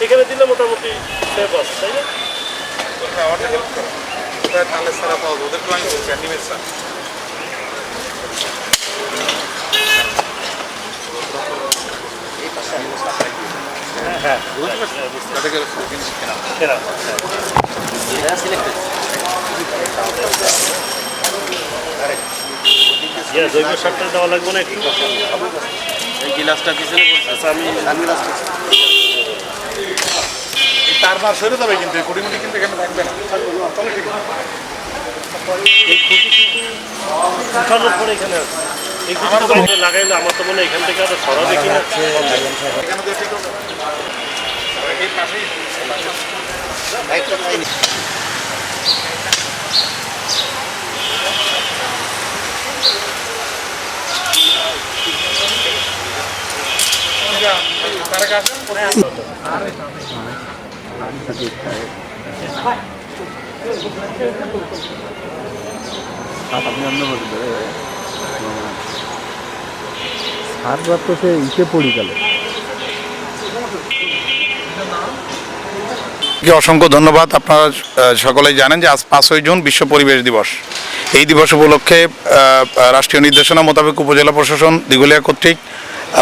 এখানে দিলে মোটামুটি সেফ আছে তাই না? আমারটা হেল্প করো। কোথায় তাহলে সারা পাওয়া যায়। ওদেরকে আমি বলছি অ্যানিমেট স্যার হ্যাঁ জৈব সারটা দেওয়া লাগবে না একটু? এই গিলাসটা পিছনে আচ্ছা আমি তার সরে যাবে কিন্তু এই কুড়ি মিনিট কিন্তু এখানে থাকবে না। তাহলে ঠিক উঠানোর পরে এখানে লাগাইলে আমার তো মনে এখান থেকে আরও সরাবে কিনা। এখানে তো ঠিক এই পাশেই তারা কাছে সাতবার তো সে ইসে পড়ি গেল অসংখ্য ধন্যবাদ। আপনারা সকলেই জানেন যে আজ পাঁচই জুন বিশ্ব পরিবেশ দিবস। এই দিবস উপলক্ষে রাষ্ট্রীয় নির্দেশনা মোতাবেক উপজেলা প্রশাসন, দিঘলিয়া কর্তৃক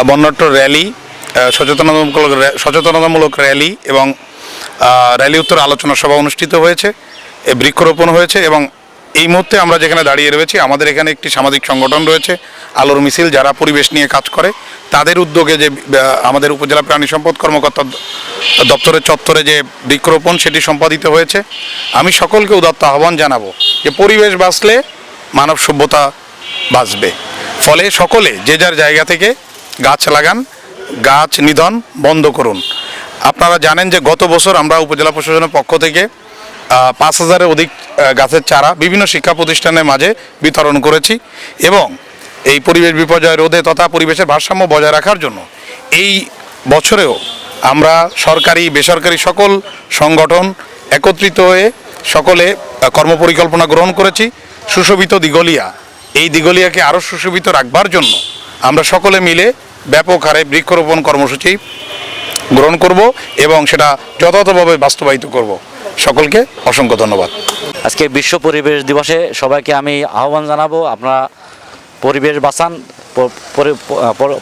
বন্যাট্য র্যালি সচেতনতামূলক সচেতনতামূলক র্যালি এবং র্যালি উত্তর আলোচনা সভা অনুষ্ঠিত হয়েছে বৃক্ষরোপণ হয়েছে এবং এই মুহূর্তে আমরা যেখানে দাঁড়িয়ে রয়েছি, আমাদের এখানে একটি সামাজিক সংগঠন রয়েছে, আলোর মিছিল যারা পরিবেশ নিয়ে কাজ করে, তাদের উদ্যোগে যে আমাদের উপজেলা প্রাণী সম্পদ কর্মকর্তা দপ্তরের চত্বরে যে বৃক্ষরোপণ সেটি সম্পাদিত হয়েছে। আমি সকলকে উদাত্ত আহ্বান জানাব যে পরিবেশ বাঁচলে মানব সভ্যতা বাঁচবে। ফলে সকলে যে যার জায়গা থেকে গাছ লাগান, গাছ নিধন বন্ধ করুন। আপনারা জানেন যে গত বছর আমরা উপজেলা প্রশাসনের পক্ষ থেকে পাঁচ হাজারের অধিক গাছের চারা বিভিন্ন শিক্ষা প্রতিষ্ঠানের মাঝে বিতরণ করেছি এবং এই পরিবেশ বিপর্যয় রোধে তথা পরিবেশের ভারসাম্য বজায় রাখার জন্য এই বছরেও আমরা সরকারি, বেসরকারি সকল সংগঠন একত্রিত হয়ে সকলে কর্মপরিকল্পনা গ্রহণ করেছি। সুশোভিত দিগলিয়া এই দিগলিয়াকে আরও সুশোভিত রাখবার জন্য আমরা সকলে মিলে ব্যাপক হারে বৃক্ষরোপণ কর্মসূচি গ্রহণ করব এবং সেটা যথাযথভাবে বাস্তবায়িত করব। সকলকে অসংখ্য ধন্যবাদ। আজকে বিশ্ব পরিবেশ দিবসে সবাইকে আমি আহ্বান জানাব, আপনারা পরিবেশ বাঁচান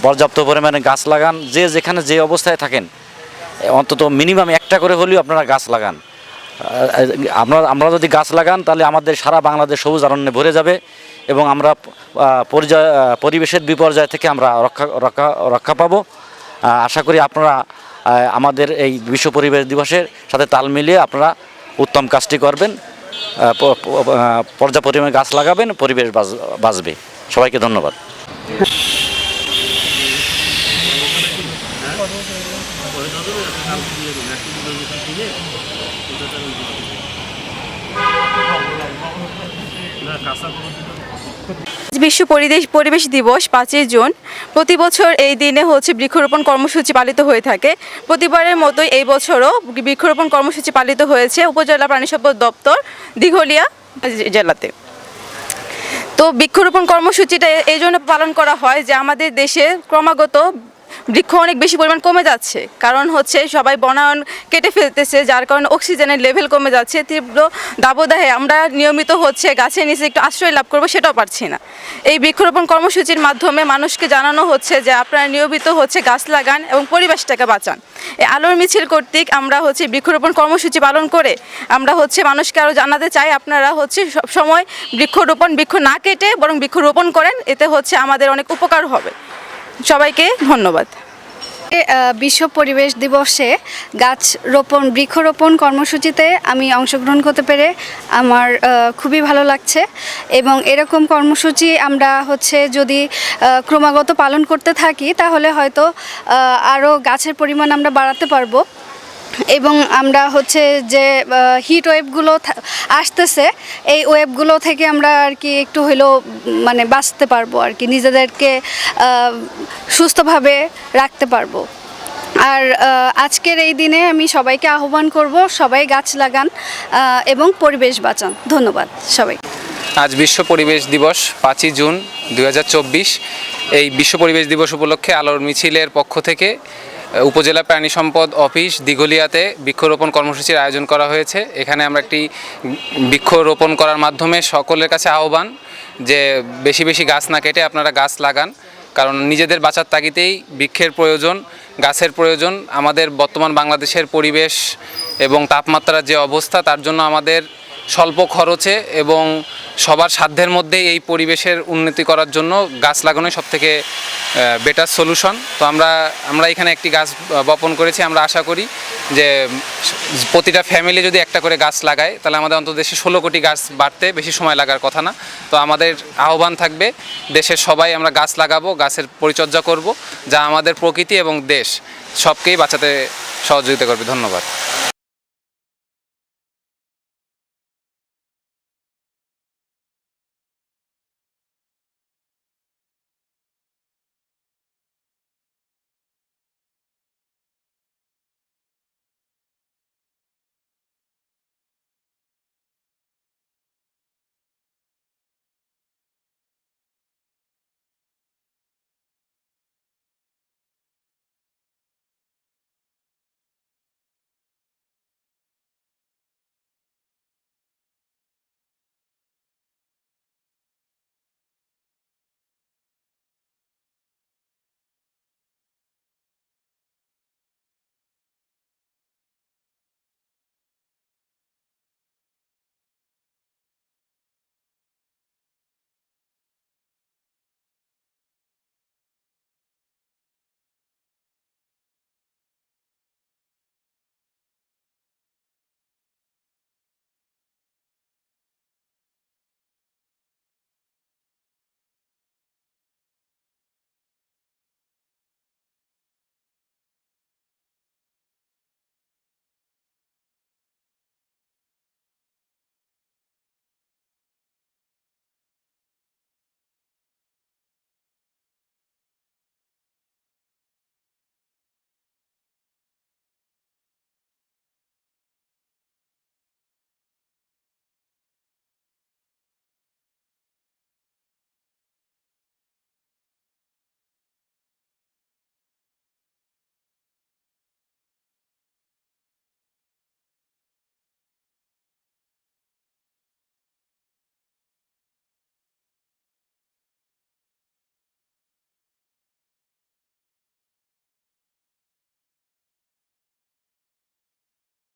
পর্যাপ্ত পরিমাণে গাছ লাগান, যে যেখানে যে অবস্থায় থাকেন, অন্তত মিনিমাম একটা করে হলেও আপনারা গাছ লাগান। আমরা আমরা যদি গাছ লাগান, তাহলে আমাদের সারা বাংলাদেশ সবুজ অরণ্যে ভরে যাবে এবং আমরা পরিবেশের বিপর্যয় থেকে আমরা রক্ষা রক্ষা রক্ষা পাবো। আশা করি আপনারা আমাদের এই বিশ্ব পরিবেশ দিবসের সাথে তাল মিলিয়ে আপনারা উত্তম কাজটি করবেন পর্যাপ্ত পরিমাণে গাছ লাগাবেন, পরিবেশ বাঁচ- বাঁচবে। সবাইকে ধন্যবাদ। আজ বিশ্ব পরিবেশ পরিবেশ দিবস পাঁচই জুন। প্রতি বছর এই দিনে হচ্ছে বৃক্ষরোপণ কর্মসূচি পালিত হয়ে থাকে। প্রতিবারের মতোই এই বছরও বৃক্ষরোপণ কর্মসূচি পালিত হয়েছে উপজেলা প্রাণী সম্পদ দপ্তর দিঘলিয়া জেলাতে। তো বৃক্ষরোপণ কর্মসূচিটা এই জন্য পালন করা হয় যে আমাদের দেশে ক্রমাগত বৃক্ষ অনেক বেশি পরিমাণ কমে যাচ্ছে। কারণ হচ্ছে সবাই বনায়ন কেটে ফেলতেছে, যার কারণে অক্সিজেনের লেভেল কমে যাচ্ছে, তীব্র দাবদাহে। আমরা নিয়মিত হচ্ছে গাছের নিচে একটু আশ্রয় লাভ করব সেটাও পারছি না। এই বৃক্ষরোপণ কর্মসূচির মাধ্যমে মানুষকে জানানো হচ্ছে যে আপনারা নিয়মিত হচ্ছে গাছ লাগান এবং পরিবেশটাকে বাঁচান। এই আলোর মিছিল কর্তৃক আমরা হচ্ছে বৃক্ষরোপণ কর্মসূচি পালন করে আমরা হচ্ছে মানুষকে আরও জানাতে চাই, আপনারা হচ্ছে সবসময় বৃক্ষরোপণ, বৃক্ষ না কেটে বরং বৃক্ষরোপণ করেন, এতে হচ্ছে আমাদের অনেক উপকার হবে। সবাইকে ধন্যবাদ। বিশ্ব পরিবেশ দিবসে গাছ রোপণ, বৃক্ষরোপণ কর্মসূচিতে আমি অংশগ্রহণ করতে পেরে আমার খুবই ভালো লাগছে এবং এরকম কর্মসূচি আমরা হচ্ছে যদি ক্রমাগত পালন করতে থাকি তাহলে হয়তো আরও গাছের পরিমাণ আমরা বাড়াতে পারব। এবং আমরা হচ্ছে যে হিট ওয়েভগুলো থা- আসতেছে, এই ওয়েবগুলো থেকে আমরা আর কি একটু হলেও মানে বাঁচতে পারব আর কি, নিজেদেরকে সুস্থভাবে রাখতে পারব। আর আজকের এই দিনে আমি সবাইকে আহ্বান করব, সবাই গাছ লাগান এবং পরিবেশ বাঁচান। ধন্যবাদ সবাই আজ বিশ্ব পরিবেশ দিবস, পাঁচই জুন দু হাজার চব্বিশ। এই বিশ্ব পরিবেশ দিবস উপলক্ষে আলোর মিছিলের পক্ষ থেকে উপজেলা প্রাণী সম্পদ অফিস দিঘলিয়াতে বৃক্ষরোপণ কর্মসূচির আয়োজন করা হয়েছে। এখানে আমরা একটি বৃক্ষরোপণ করার মাধ্যমে সকলের কাছে আহ্বান যে বেশি বেশি গাছ না কেটে আপনারা গাছ লাগান, কারণ নিজেদের বাঁচার তাগিদেই বৃক্ষের প্রয়োজন, গাছের প্রয়োজন। আমাদের বর্তমান বাংলাদেশের পরিবেশ এবং তাপমাত্রার যে অবস্থা, তার জন্য আমাদের স্বল্প খরচে এবং সবার সাধ্যের মধ্যেই এই পরিবেশের উন্নতি করার জন্য গাছ লাগানোই সবথেকে বেটার সলিউশন তো আমরা আমরা এখানে একটি গাছ বপন করেছি, আমরা আশা করি যে প্রতিটা ফ্যামিলি যদি একটা করে গাছ লাগায়, তাহলে আমাদের অন্তত দেশে ষোলো কোটি গাছ বাড়তে বেশি সময় লাগার কথা না। তো আমাদের আহ্বান থাকবে, দেশের সবাই আমরা গাছ লাগাবো, গাছের পরিচর্যা করব, যা আমাদের প্রকৃতি এবং দেশ সবকেই বাঁচাতে সহযোগিতা করবে। ধন্যবাদ।